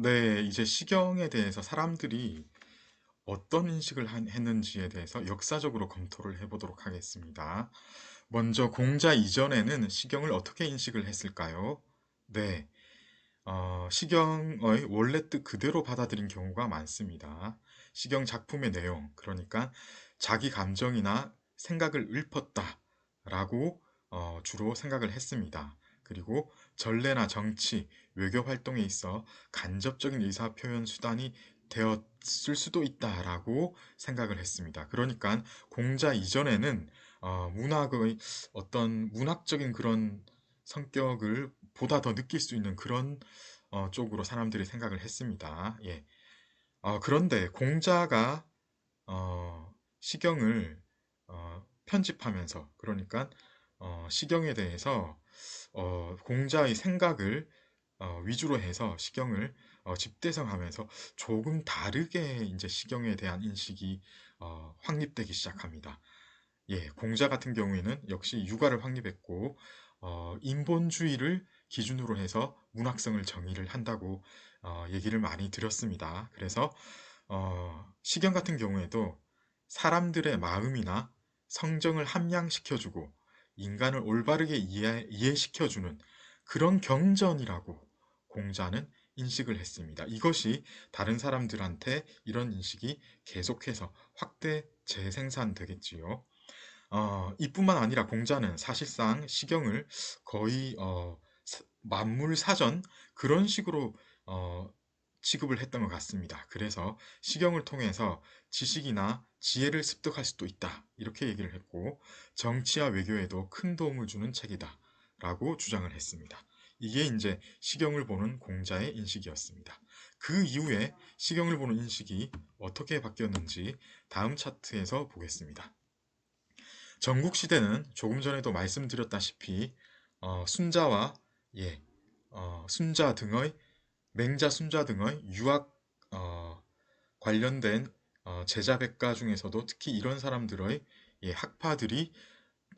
네, 이제 시경에 대해서 사람들이 어떤 인식을 한- 했는지에 대해서 역사적으로 검토를 해보도록 하겠습니다. 먼저 공자 이전에는 시경을 어떻게 인식을 했을까요? 네, 어, 시경의 원래 뜻 그대로 받아들인 경우가 많습니다. 시경 작품의 내용, 그러니까 자기 감정이나 생각을 읊었다라고 어, 주로 생각을 했습니다. 그리고 전례나 정치, 외교 활동에 있어 간접적인 의사 표현 수단이 되었을 수도 있다라고 생각을 했습니다. 그러니까 공자 이전에는 어, 문학의 어떤 문학적인 그런 성격을 보다 더 느낄 수 있는 그런 어, 쪽으로 사람들이 생각을 했습니다. 예. 어, 그런데 공자가 어, 시경을 어, 편집하면서 그러니까 어, 시경에 대해서 어, 공자의 생각을 어, 위주로 해서 시경을 어, 집대성하면서 조금 다르게 이제 시경에 대한 인식이 어, 확립되기 시작합니다. 예, 공자 같은 경우에는 역시 육아를 확립했고 어, 인본주의를 기준으로 해서 문학성을 정의를 한다고 어, 얘기를 많이 드렸습니다. 그래서 어, 시경 같은 경우에도 사람들의 마음이나 성정을 함양시켜주고 인간을 올바르게 이해, 이해시켜주는 그런 경전이라고 공자는 인식을 했습니다. 이것이 다른 사람들한테 이런 인식이 계속해서 확대 재생산되겠지요. 어, 이뿐만 아니라 공자는 사실상 시경을 거의 어, 사- 만물 사전 그런 식으로 어, 취급을 했던 것 같습니다. 그래서 시경을 통해서 지식이나 지혜를 습득할 수도 있다. 이렇게 얘기를 했고 정치와 외교에도 큰 도움을 주는 책이다. 라고 주장을 했습니다. 이게 이제 시경을 보는 공자의 인식이었습니다. 그 이후에 시경을 보는 인식이 어떻게 바뀌었는지 다음 차트에서 보겠습니다. 전국 시대는 조금 전에도 말씀드렸다시피 어, 순자와 예, 어, 순자 등의 맹자, 순자 등의 유학 어, 관련된 어, 제자 백가 중에서도 특히 이런 사람들의 예, 학파들이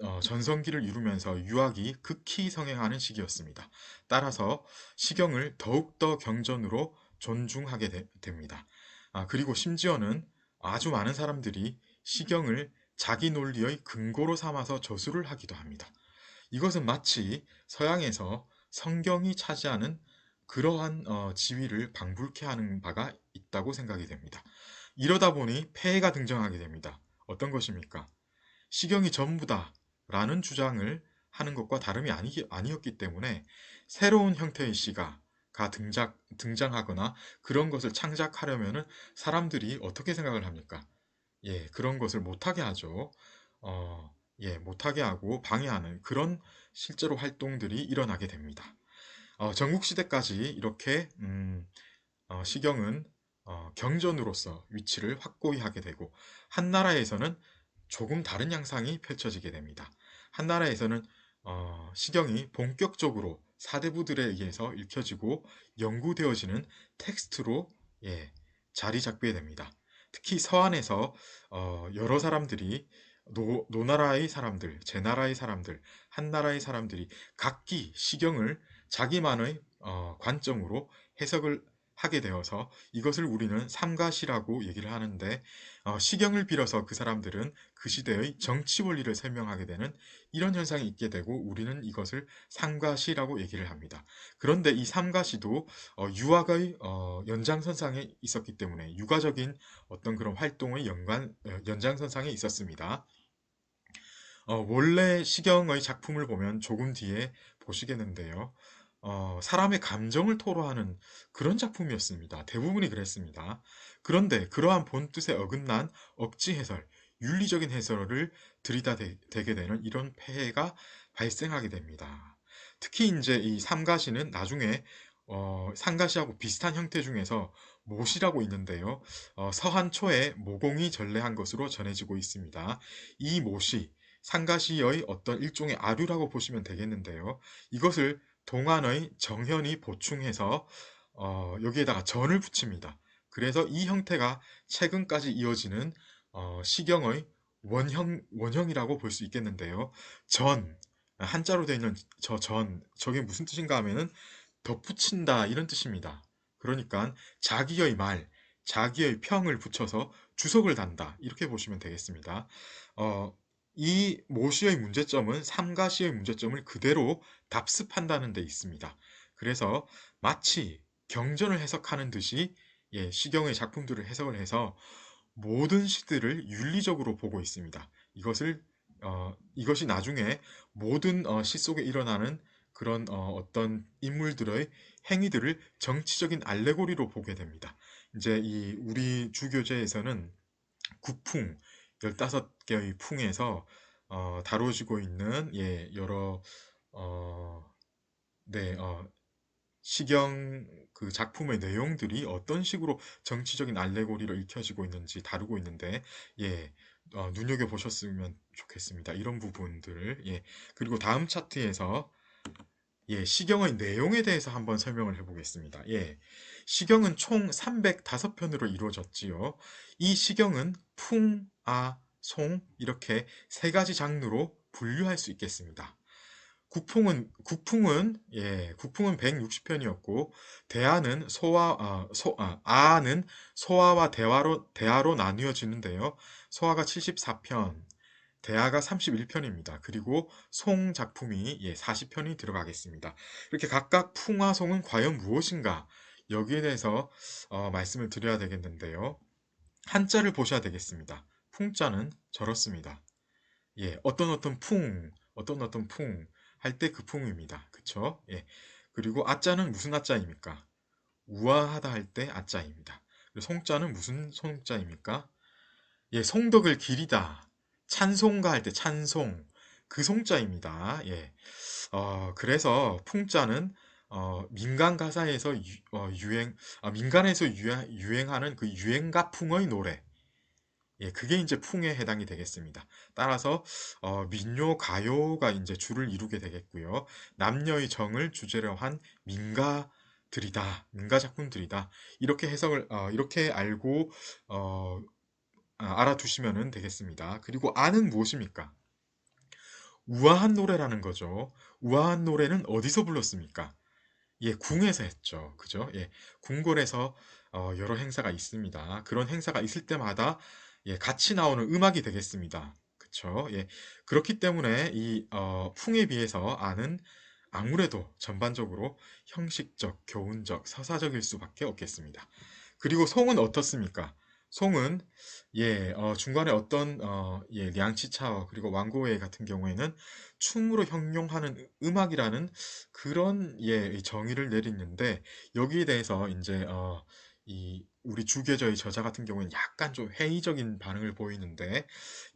어, 전성기를 이루면서 유학이 극히 성행하는 시기였습니다. 따라서 시경을 더욱더 경전으로 존중하게 되- 됩니다. 아, 그리고 심지어는 아주 많은 사람들이 시경을 자기 논리의 근거로 삼아서 저술을 하기도 합니다. 이것은 마치 서양에서 성경이 차지하는 그러한 어, 지위를 방불케 하는 바가 있다고 생각이 됩니다. 이러다 보니 폐해가 등장하게 됩니다. 어떤 것입니까? 시경이 전부다 라는 주장을 하는 것과 다름이 아니, 아니었기 때문에 새로운 형태의 시가 가 등장, 등장하거나 그런 것을 창작하려면은 사람들이 어떻게 생각을 합니까? 예, 그런 것을 못하게 하죠. 어, 예, 못하게 하고 방해하는 그런 실제로 활동들이 일어나게 됩니다. 어, 전국시대까지 이렇게 음, 어, 시경은 어, 경전으로서 위치를 확고히 하게 되고 한나라에서는 조금 다른 양상이 펼쳐지게 됩니다. 한나라에서는 어, 시경이 본격적으로 사대부들에 의해서 읽혀지고 연구되어지는 텍스트로 예, 자리 잡게 됩니다. 특히 서안에서 어, 여러 사람들이 노, 노나라의 사람들, 제나라의 사람들, 한나라의 사람들이 각기 시경을 자기만의 어, 관점으로 해석을 하게 되어서 이것을 우리는 삼가시라고 얘기를 하는데 어, 시경을 빌어서 그 사람들은 그 시대의 정치 원리를 설명하게 되는 이런 현상이 있게 되고 우리는 이것을 삼가시라고 얘기를 합니다. 그런데 이 삼가시도 어, 유학의 어, 연장선상에 있었기 때문에 유가적인 어떤 그런 활동의 연관 어, 연장선상에 있었습니다. 어, 원래 시경의 작품을 보면 조금 뒤에 보시겠는데요. 어, 사람의 감정을 토로하는 그런 작품이었습니다. 대부분이 그랬습니다. 그런데 그러한 본뜻에 어긋난 억지 해설, 윤리적인 해설을 들이다대게 되는 이런 폐해가 발생하게 됩니다. 특히 이제 이 삼가시는 나중에 어, 상가시하고 비슷한 형태 중에서 모시라고 있는데요. 어, 서한 초에 모공이 전래한 것으로 전해지고 있습니다. 이 모시, 상가시의 어떤 일종의 아류라고 보시면 되겠는데요. 이것을 동안의 정현이 보충해서 어, 여기에다가 전을 붙입니다. 그래서 이 형태가 최근까지 이어지는 어, 시경의 원형, 원형이라고 볼 수 있겠는데요. 전, 한자로 되어 있는 저 전, 저게 무슨 뜻인가 하면은 덧붙인다 이런 뜻입니다. 그러니까 자기의 말, 자기의 평을 붙여서 주석을 단다. 이렇게 보시면 되겠습니다. 어, 이 모시의 문제점은 삼가시의 문제점을 그대로 답습한다는 데 있습니다. 그래서 마치 경전을 해석하는 듯이 예, 시경의 작품들을 해석을 해서 모든 시들을 윤리적으로 보고 있습니다. 이것을 어, 이것이 나중에 모든 어, 시 속에 일어나는 그런 어, 떤 인물들의 행위들을 정치적인 알레고리로 보게 됩니다. 이제 이 우리 주교제에서는 국풍 15개의 풍에서 어, 다뤄지고 있는 예, 여러 어, 네, 어, 시경 그 작품의 내용들이 어떤 식으로 정치적인 알레고리로 읽혀지고 있는지 다루고 있는데 예, 어, 눈여겨 보셨으면 좋겠습니다. 이런 부분들을 예, 그리고 다음 차트에서 예, 시경의 내용에 대해서 한번 설명을 해보겠습니다. 예, 시경은 총 305편으로 이루어졌지요. 이 시경은 풍, 아, 송 이렇게 세 가지 장르로 분류할 수 있겠습니다. 국풍은 국풍은 예, 국풍은 160편이었고 대화는 소화 아, 소 아, 아는 소화와 대화로 대화로 나뉘어지는데요. 소화가 74편, 대하가 31편입니다. 그리고 송 작품이 예, 40편이 들어가겠습니다. 이렇게 각각 풍화 송은 과연 무엇인가 여기에 대해서 어, 말씀을 드려야 되겠는데요. 한자를 보셔야 되겠습니다. 풍자는 저렇습니다. 예, 어떤 어떤 풍, 어떤 어떤 풍 할 때 그 풍입니다. 그쵸? 예. 그리고 아자는 무슨 아자입니까? 우아하다 할 때 아자입니다. 송자는 무슨 송자입니까? 예, 송덕을 기리다. 찬송가 할 때 찬송. 그 송자입니다. 예. 어, 그래서 풍자는 어, 민간 가사에서 유, 어, 행 아, 민간에서 유행, 유행 하는 그 유행가 풍의 노래. 예, 그게 이제 풍에 해당이 되겠습니다. 따라서 어, 민요, 가요가 이제 주를 이루게 되겠고요. 남녀의 정을 주제로 한 민가 들이다, 민가 작품들이다. 이렇게 해석을 어, 이렇게 알고 어, 아, 알아두시면 되겠습니다. 그리고 아는 무엇입니까? 우아한 노래라는 거죠. 우아한 노래는 어디서 불렀습니까? 예, 궁에서 했죠. 그죠? 예, 궁궐에서 어, 여러 행사가 있습니다. 그런 행사가 있을 때마다 예, 같이 나오는 음악이 되겠습니다. 그쵸? 예, 그렇기 때문에 이 어, 풍에 비해서 아는 아무래도 전반적으로 형식적, 교훈적, 서사적일 수밖에 없겠습니다. 그리고 송은 어떻습니까? 송은 예, 어, 중간에 어떤 어, 예, 량치차어 그리고 왕고회 같은 경우에는 춤으로 형용하는 음악이라는 그런 예, 정의를 내리는데 여기에 대해서 이제 어, 이 우리 주계저의 저자 같은 경우에는 약간 좀 회의적인 반응을 보이는데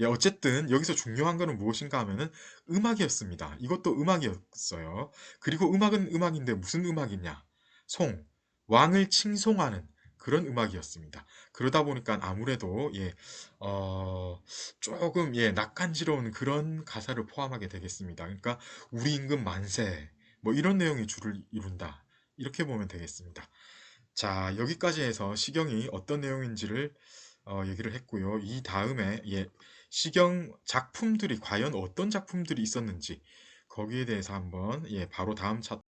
예, 어쨌든 여기서 중요한 거는 무엇인가 하면은 음악이었습니다. 이것도 음악이었어요. 그리고 음악은 음악인데 무슨 음악이냐? 송, 왕을 칭송하는 그런 음악이었습니다. 그러다 보니까 아무래도 예, 어, 조금 예, 낯간지러운 그런 가사를 포함하게 되겠습니다. 그러니까 우리 임금 만세 뭐 이런 내용이 주를 이룬다. 이렇게 보면 되겠습니다. 자, 여기까지 해서 시경이 어떤 내용인지를 어, 얘기를 했고요. 이 다음에 예, 시경 작품들이 과연 어떤 작품들이 있었는지 거기에 대해서 한번 예, 바로 다음 차